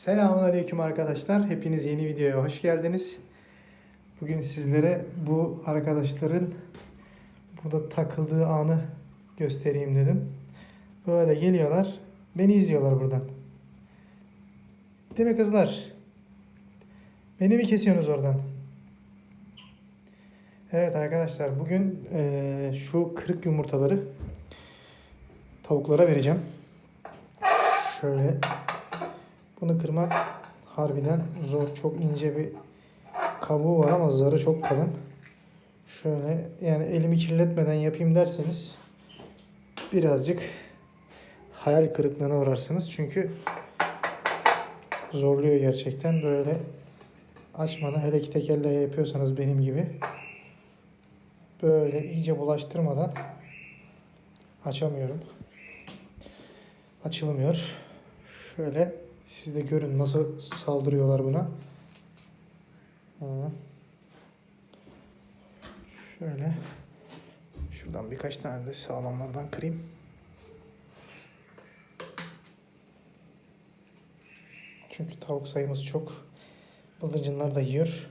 Selamun Aleyküm arkadaşlar. Hepiniz yeni videoya hoş geldiniz. Bugün sizlere bu arkadaşların burada takıldığı anı göstereyim dedim. Böyle geliyorlar. Beni izliyorlar buradan. Mi kızlar? Beni mi kesiyorsunuz oradan? Evet arkadaşlar bugün eee, şu kırık yumurtaları tavuklara vereceğim. Şöyle bunu kırmak harbiden zor. Çok ince bir kabuğu var ama zarı çok kalın. Şöyle yani elimi kirletmeden yapayım derseniz birazcık hayal kırıklığına uğrarsınız. Çünkü zorluyor gerçekten. Böyle açmadan hele ki tek elle yapıyorsanız benim gibi böyle iyice bulaştırmadan açamıyorum. Açılmıyor. Şöyle siz de görün nasıl saldırıyorlar buna. Şöyle şuradan birkaç tane de sağlamlardan kırayım. Çünkü tavuk sayımız çok. Bıldırcınlar da yiyor.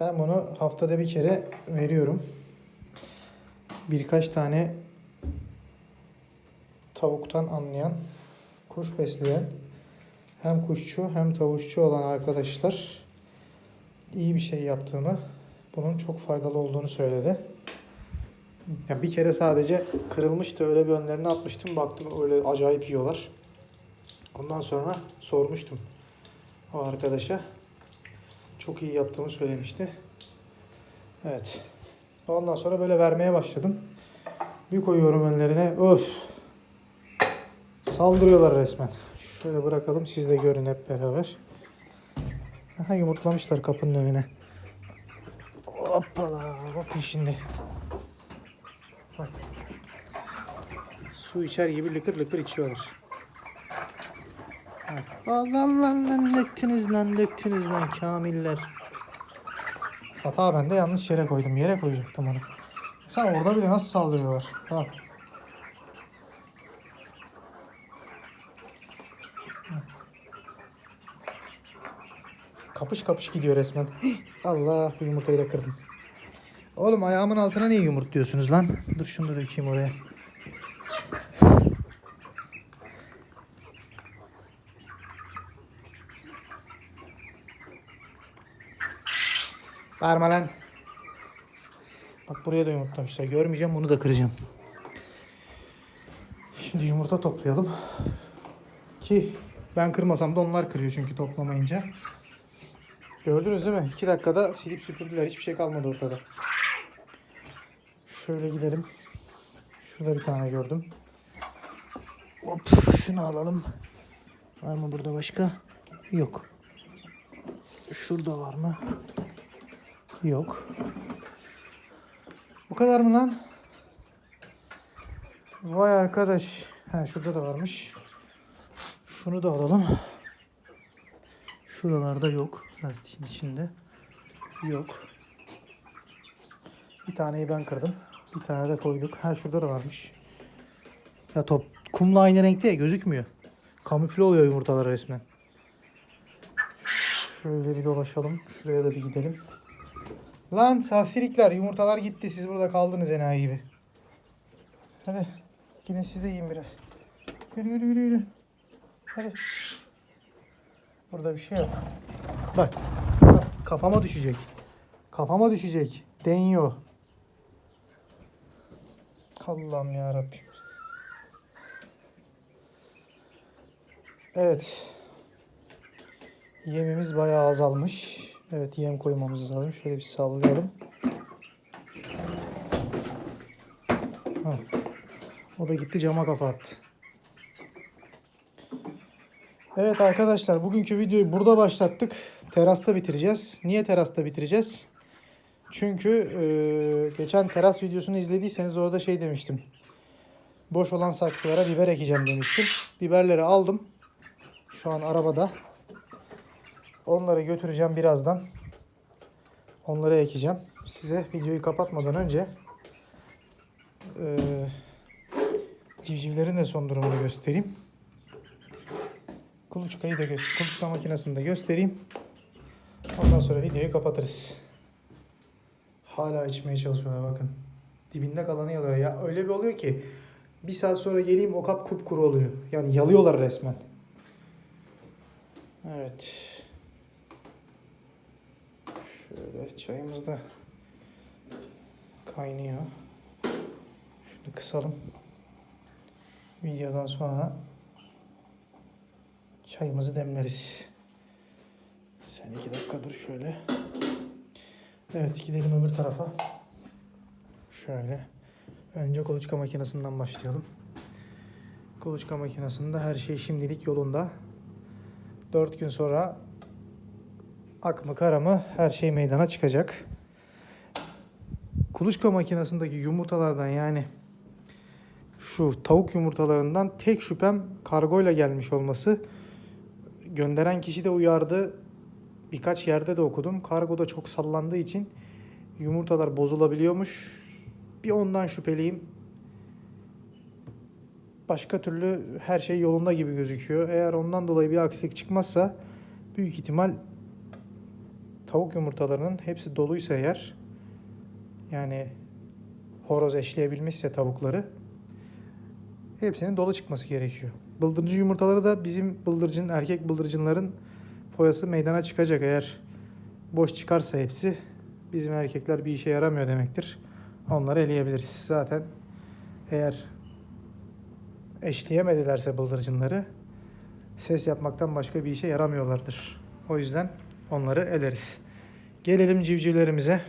Ben bunu haftada bir kere veriyorum. Birkaç tane tavuktan anlayan, kuş besleyen, hem kuşçu hem tavukçu olan arkadaşlar iyi bir şey yaptığımı, bunun çok faydalı olduğunu söyledi. Ya bir kere sadece kırılmıştı öyle bir önlerine atmıştım baktım öyle acayip yiyorlar. Ondan sonra sormuştum o arkadaşa. Çok iyi yaptığımı söylemişti. Evet. Ondan sonra böyle vermeye başladım. Bir koyuyorum önlerine. Öf. Saldırıyorlar resmen. Şöyle bırakalım siz de görün hep beraber. Aha yumurtlamışlar kapının önüne. Hoppala bakın şimdi. Bak. Su içer gibi lıkır lıkır içiyorlar. Allah lan lan döktünüz lan döktünüz lan kamiller. Hata ben de yanlış yere koydum. Yere koyacaktım onu. Sen orada bile nasıl saldırıyorlar. Bak. Kapış kapış gidiyor resmen. Allah bu yumurtayı da kırdım. Oğlum ayağımın altına niye yumurtluyorsunuz lan? Dur şunu da dökeyim oraya. Verme lan. Bak buraya da yumurtlamışlar. Görmeyeceğim bunu da kıracağım. Şimdi yumurta toplayalım. Ki ben kırmasam da onlar kırıyor çünkü toplamayınca. Gördünüz değil mi? 2 dakikada silip süpürdüler. Hiçbir şey kalmadı ortada. Şöyle gidelim. Şurada bir tane gördüm. Hop şunu alalım. Var mı burada başka? Yok. Şurada var mı? Yok. Bu kadar mı lan? Vay arkadaş. Ha şurada da varmış. Şunu da alalım. Şuralarda yok. Lastiğin içinde. Yok. Bir taneyi ben kırdım. Bir tane de koyduk. Ha şurada da varmış. Ya top kumla aynı renkte ya gözükmüyor. Kamufle oluyor yumurtalar resmen. Şöyle bir dolaşalım. Şuraya da bir gidelim. Lan safsirikler yumurtalar gitti. Siz burada kaldınız enayi gibi. Hadi gidin siz de yiyin biraz. Yürü yürü yürü yürü. Hadi. Burada bir şey yok. Bak. Kafama düşecek. Kafama düşecek. Deniyor. Allah'ım ya Rabbim. Evet. Yemimiz bayağı azalmış. Evet yem koymamız lazım. Şöyle bir sallayalım. Ha. O da gitti cama kafa attı. Evet arkadaşlar bugünkü videoyu burada başlattık. Terasta bitireceğiz. Niye terasta bitireceğiz? Çünkü e, geçen teras videosunu izlediyseniz orada şey demiştim. Boş olan saksılara biber ekeceğim demiştim. Biberleri aldım. Şu an arabada. Onları götüreceğim birazdan. Onları ekeceğim. Size videoyu kapatmadan önce e, civcivlerin de son durumunu göstereyim. Kuluçkayı da göster kuluçka makinesini de göstereyim. Ondan sonra videoyu kapatırız. Hala içmeye çalışıyorlar bakın. Dibinde kalanı yalıyor. Ya öyle bir oluyor ki bir saat sonra geleyim o kap kupkuru oluyor. Yani yalıyorlar resmen. Evet. Şöyle çayımız da kaynıyor. Şunu kısalım. Videodan sonra çayımızı demleriz. Sen iki dakika dur şöyle. Evet gidelim öbür tarafa. Şöyle. Önce kuluçka makinesinden başlayalım. Kuluçka makinesinde her şey şimdilik yolunda. 4 gün sonra ak mı kara mı her şey meydana çıkacak. Kuluçka makinesindeki yumurtalardan yani şu tavuk yumurtalarından tek şüphem kargoyla gelmiş olması. Gönderen kişi de uyardı. Birkaç yerde de okudum. Kargoda çok sallandığı için yumurtalar bozulabiliyormuş. Bir ondan şüpheliyim. Başka türlü her şey yolunda gibi gözüküyor. Eğer ondan dolayı bir aksilik çıkmazsa büyük ihtimal tavuk yumurtalarının hepsi doluysa eğer yani horoz eşleyebilmişse tavukları hepsinin dolu çıkması gerekiyor. Bıldırcın yumurtaları da bizim bıldırcın erkek bıldırcınların foyası meydana çıkacak eğer boş çıkarsa hepsi bizim erkekler bir işe yaramıyor demektir. Onları eleyebiliriz. Zaten eğer eşleyemedilerse bıldırcınları ses yapmaktan başka bir işe yaramıyorlardır. O yüzden onları eleriz. Gelelim civcivlerimize.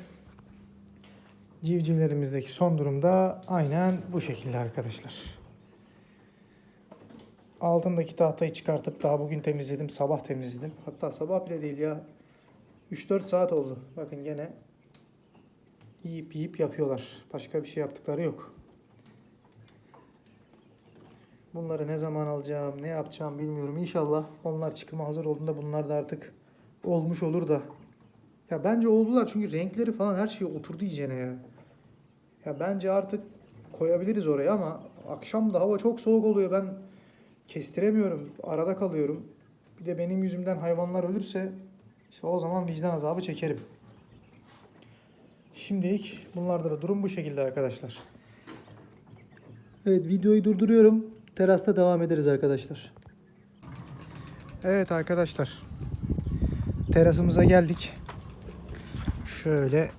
Civcivlerimizdeki son durumda aynen bu şekilde arkadaşlar. Altındaki tahtayı çıkartıp daha bugün temizledim. Sabah temizledim. Hatta sabah bile değil ya. 3-4 saat oldu. Bakın gene yiyip yiyip yapıyorlar. Başka bir şey yaptıkları yok. Bunları ne zaman alacağım, ne yapacağım bilmiyorum. İnşallah onlar çıkıma hazır olduğunda bunlar da artık olmuş olur da. Ya bence oldular çünkü renkleri falan her şey oturdu iyicene ya. Ya bence artık koyabiliriz oraya ama akşam da hava çok soğuk oluyor. Ben kestiremiyorum. Arada kalıyorum. Bir de benim yüzümden hayvanlar ölürse işte o zaman vicdan azabı çekerim. Şimdilik bunlarda da durum bu şekilde arkadaşlar. Evet videoyu durduruyorum. Terasta devam ederiz arkadaşlar. Evet arkadaşlar. Terasımıza geldik. Şöyle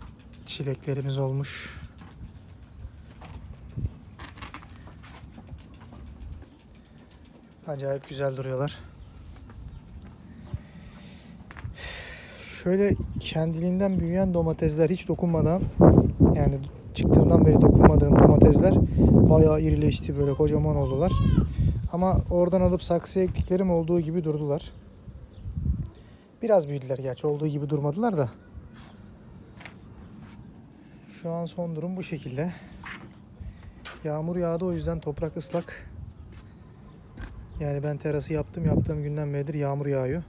çileklerimiz olmuş. Acayip güzel duruyorlar. Şöyle kendiliğinden büyüyen domatesler hiç dokunmadan yani çıktığından beri dokunmadığım domatesler bayağı irileşti böyle kocaman oldular. Ama oradan alıp saksıya ektiklerim olduğu gibi durdular. Biraz büyüdüler gerçi olduğu gibi durmadılar da. Şu an son durum bu şekilde. Yağmur yağdı o yüzden toprak ıslak. Yani ben terası yaptım. Yaptığım günden beridir yağmur yağıyor.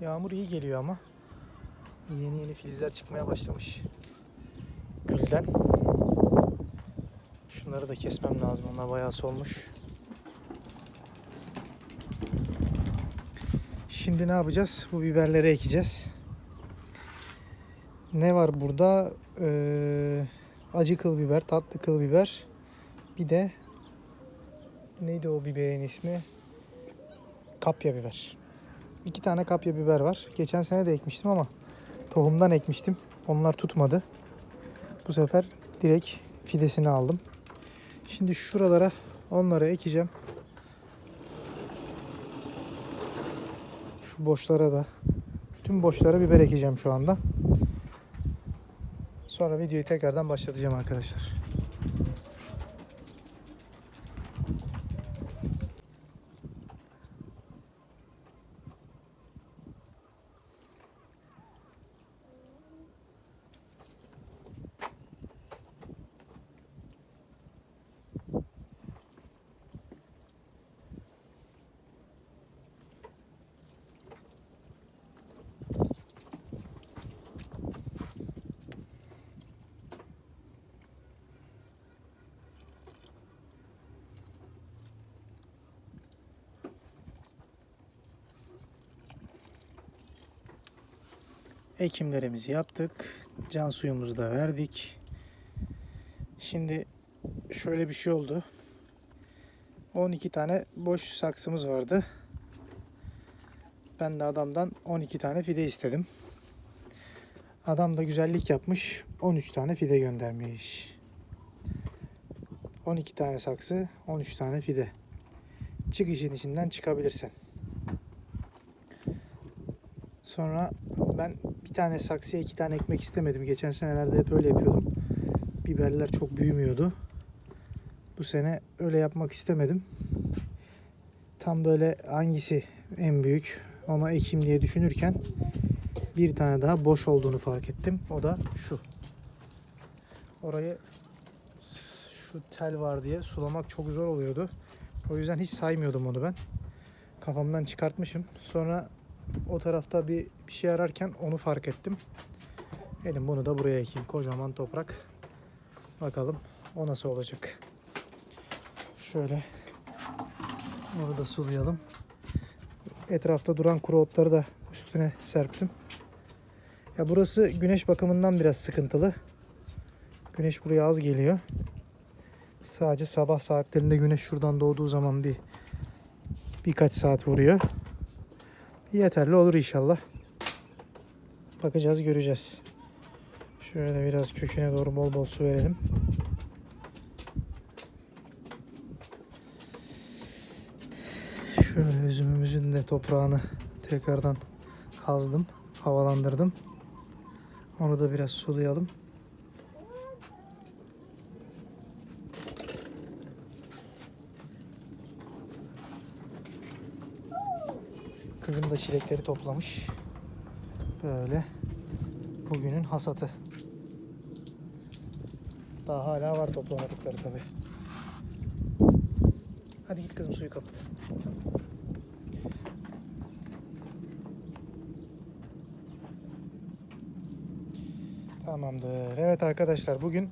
Yağmur iyi geliyor ama. Yeni yeni filizler çıkmaya başlamış. Gülden. Şunları da kesmem lazım. Onlar bayağı solmuş. Şimdi ne yapacağız? Bu biberleri ekeceğiz. Ne var burada? Ee, acı kıl biber, tatlı kıl biber. Bir de neydi o biberin ismi? Kapya biber. İki tane kapya biber var. Geçen sene de ekmiştim ama tohumdan ekmiştim. Onlar tutmadı. Bu sefer direkt fidesini aldım. Şimdi şuralara onları ekeceğim. Şu boşlara da tüm boşlara biber ekeceğim şu anda. Sonra videoyu tekrardan başlatacağım arkadaşlar. Ekimlerimizi yaptık. Can suyumuzu da verdik. Şimdi şöyle bir şey oldu. 12 tane boş saksımız vardı. Ben de adamdan 12 tane fide istedim. Adam da güzellik yapmış. 13 tane fide göndermiş. 12 tane saksı, 13 tane fide. Çık işin içinden çıkabilirsen. Sonra ben bir tane saksıya iki tane ekmek istemedim. Geçen senelerde hep öyle yapıyordum. Biberler çok büyümüyordu. Bu sene öyle yapmak istemedim. Tam böyle hangisi en büyük ona ekeyim diye düşünürken bir tane daha boş olduğunu fark ettim. O da şu. Orayı şu tel var diye sulamak çok zor oluyordu. O yüzden hiç saymıyordum onu ben. Kafamdan çıkartmışım. Sonra o tarafta bir, bir şey ararken onu fark ettim. Dedim bunu da buraya ekeyim. Kocaman toprak. Bakalım o nasıl olacak. Şöyle onu da sulayalım. Etrafta duran kuru otları da üstüne serptim. Ya burası güneş bakımından biraz sıkıntılı. Güneş buraya az geliyor. Sadece sabah saatlerinde güneş şuradan doğduğu zaman bir birkaç saat vuruyor. Yeterli olur inşallah. Bakacağız, göreceğiz. Şöyle biraz köküne doğru bol bol su verelim. Şöyle üzümümüzün de toprağını tekrardan kazdım, havalandırdım. Onu da biraz sulayalım. Kızım da çilekleri toplamış. Böyle bugünün hasatı. Daha hala var toplamadıkları tabi. Hadi git kızım suyu kapat. Tamamdır. Evet arkadaşlar bugün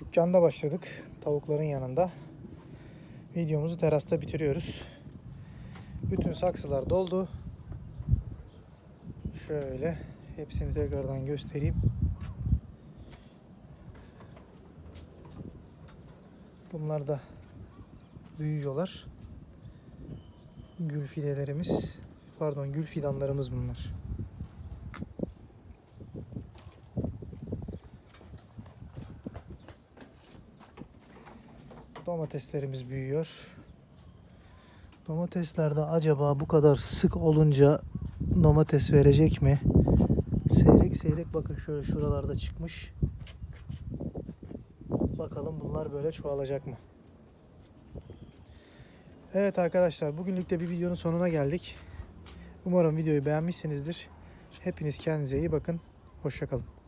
dükkanda başladık. Tavukların yanında. Videomuzu terasta bitiriyoruz. Bütün saksılar doldu. Şöyle hepsini tekrardan göstereyim. Bunlar da büyüyorlar. Gül fidelerimiz, pardon gül fidanlarımız bunlar. Domateslerimiz büyüyor. Domateslerde acaba bu kadar sık olunca domates verecek mi? Seyrek seyrek bakın şöyle şuralarda çıkmış. Bakalım bunlar böyle çoğalacak mı? Evet arkadaşlar bugünlük de bir videonun sonuna geldik. Umarım videoyu beğenmişsinizdir. Hepiniz kendinize iyi bakın. Hoşçakalın.